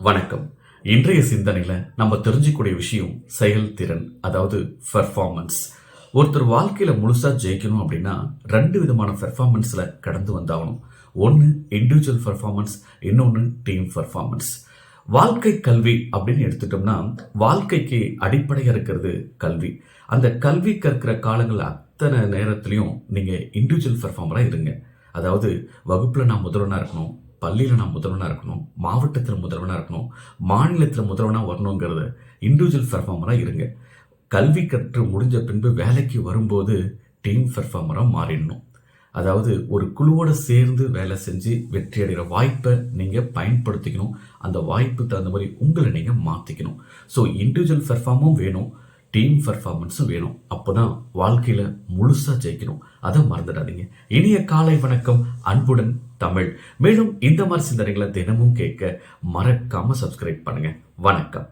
வணக்கம். இன்றைய சிந்தனையில நம்ம தெரிஞ்சுக்கூடிய விஷயம் செயல்திறன் அதாவது பெர்ஃபார்மன்ஸ் ஒருத்தர் வாழ்க்கையில முழுசா ஜெயிக்கணும் அப்படின்னா ரெண்டு விதமான பெர்ஃபார்மன்ஸ்ல கடந்து வந்தாகணும். ஒன்று இண்டிவிஜுவல் பெர்ஃபார்மன்ஸ் இன்னொன்று டீம் பெர்ஃபார்மன்ஸ் வாழ்க்கை கல்வி அப்படின்னு எடுத்துட்டோம்னா வாழ்க்கைக்கு அடிப்படையாக இருக்கிறது கல்வி. அந்த கல்வி கற்கிற காலங்கள் அத்தனை நேரத்துலையும் நீங்கள் இண்டிவிஜுவல் பெர்ஃபார்மராக இருங்க. அதாவது வகுப்பில் நான் முதல்வனாக இருக்கணும் பள்ளியில் நான் முதல்வனாக இருக்கணும் மாவட்டத்தில் முதல்வனாக இருக்கணும் மாநிலத்தில் முதல்வனாக வரணுங்கிறத இண்டிவிஜுவல் பெர்ஃபார்மராக இருங்க. கல்வி கற்று முடிஞ்ச பின்பு வேலைக்கு வரும்போது டீம் பெர்ஃபார்மராக மாறிடணும். அதாவது ஒரு குழுவோட சேர்ந்து வேலை செஞ்சு வெற்றி அடைகிற வாய்ப்பை நீங்கள் பயன்படுத்திக்கணும். அந்த வாய்ப்பு தகுந்த மாதிரி உங்களை நீங்கள் மாற்றிக்கணும் ஸோ இண்டிவிஜுவல் பெர்ஃபார்மும் வேணும். டீம் பர்ஃபார்மன்ஸும் வேணும். அப்போதான் வாழ்க்கையில் முழுசாக ஜெயிக்கணும். அதை மறந்துடாதீங்க. இனிய காலை வணக்கம். அன்புடன் தமிழ். மேலும் இந்த மாதிரி சிந்தனைகளை தினமும் கேட்க மறக்காமல் சப்ஸ்கிரைப் பண்ணுங்க. வணக்கம்.